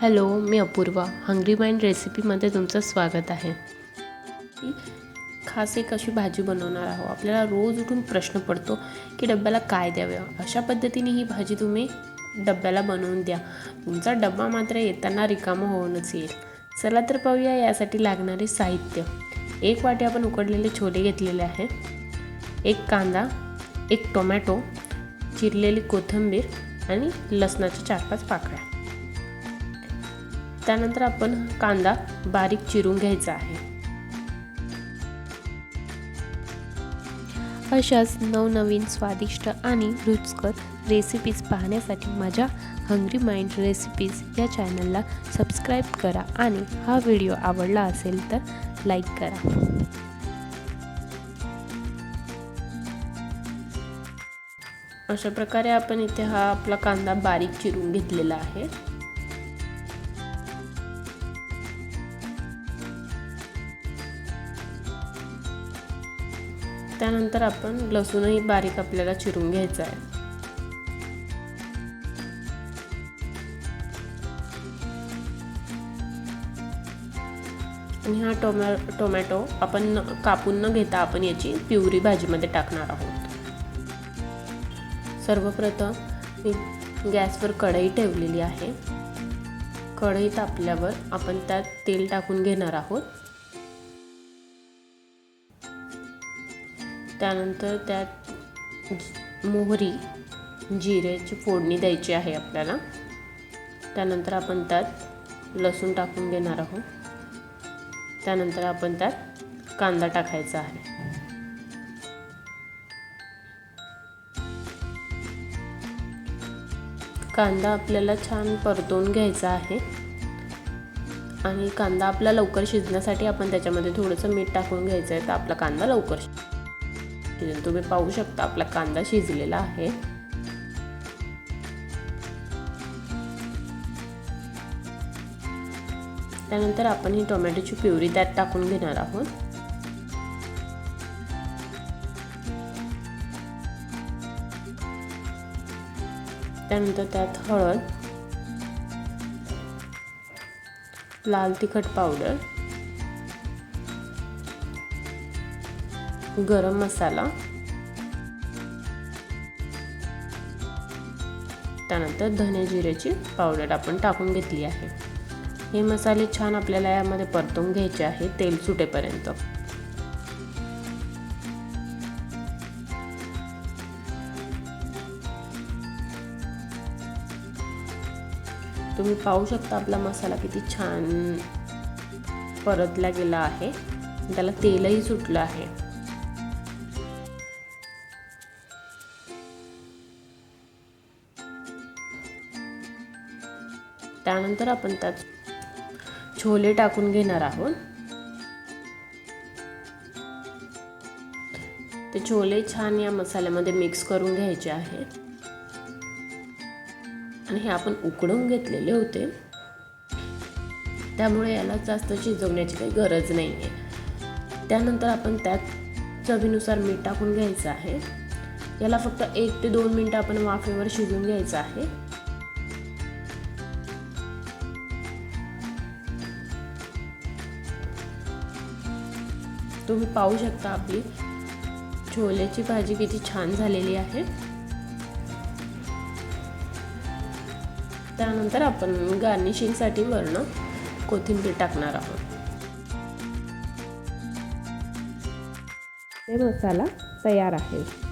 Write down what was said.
Hello मी Apurva. Hungry mind रेसिपीमध्ये तुमचं स्वागत आहे. खास एक अशी भाजी बनवणार आहोत. आपल्याला रोज उठून प्रश्न पडतो की डब्याला काय द्यावं? अशा पद्धतीने ही भाजी तुम्ही डब्याला बनवून द्या. तुमचा डब्बा मात्र येताना रिकामा होऊनच येईल. चला तर पाहूया यासाठी लागणारे साहित्य. एक वाटी आपण उकडलेले छोले घेतलेले आहे. एक कांदा एक टोमॅटो चिरलेली कोथिंबीर आणि लसणाच्या चार पाच पाकळ्या. त्यानंतर आपण कांदा बारीक चिरून घ्यायचा आहे. अशाच नवनवीन स्वादिष्ट आणि रुचकर रेसिपीज पाहण्यासाठी माझ्या हंग्री माइंड रेसिपीज या चॅनलला सबस्क्राईब करा आणि हा व्हिडिओ आवडला असेल तर लाईक करा. अशा प्रकारे आपण इथे हा आपला कांदा बारीक चिरून घेतलेला आहे. त्यानंतर आपण लसूणही बारीक आपल्याला चिरून घ्यायचा आहे. आणि हा टोमॅ टोमॅटो आपण कापून न घेता आपण याची प्युरी भाजीमध्ये टाकणार आहोत. सर्वप्रथम मी गॅसवर कढई ठेवलेली आहे. कढई तापल्यावर आपण त्यात तेल टाकून घेणार आहोत. त्यानंतर त्यात मोहरी जिऱ्याची फोडणी द्यायची आहे आपल्याला. त्यानंतर आपण त्यात लसूण टाकून घेणार आहोत. त्यानंतर आपण त्यात कांदा टाकायचा आहे. कांदा आपल्याला छान परतून घ्यायचा आहे. आणि कांदा आपला लवकर शिजण्यासाठी आपण त्याच्यामध्ये थोडंसं मीठ टाकून घ्यायचं आहे तर आपला कांदा लवकर शिजेल तुम्ही पाहू शकता आपला कांदा शिजलेला आहे. त्यानंतर आपण ही टोमॅटोची प्युरी त्यात टाकून घेणार आहोत. त्यानंतर त्यात हळद लाल तिखट पावडर गरम मसाला. त्यानंतर धने जिऱ्याची पावडर आपण टाकून घेतली आहे. हे मसाले छान आपल्याला यामध्ये परतून घ्यायचे आहे तेल सुटेपर्यंत. तुम्ही पाहू शकता आपला मसाला किती छान परतला गेला आहे. त्याला तेलही सुटलं आहे. त्यानंतर आपण त्यात छोले टाकून घेणार आहोत. ते छोले छान या मसाल्यामध्ये मिक्स करून घ्यायचे आहेत. आणि हे आपण उकडून घेतलेले होते. त्यामुळे याला जास्त शिजवण्याची काही गरज नाही आहे त्यानंतर आपण त्यात चवीनुसार मीठ टाकून घ्यायचं आहे. याला फक्त एक ते दोन मिनटं आपण वाफेवर शिजून घ्यायचं आहे. तुम्ही पाहू शकता आपली. छोल्याची भाजी किती छान झालेली आहे. त्यानंतर आपण गार्निशिंगसाठी वरणं कोथिंबीर टाकणार आहोत. हे मसाला तयार आहे.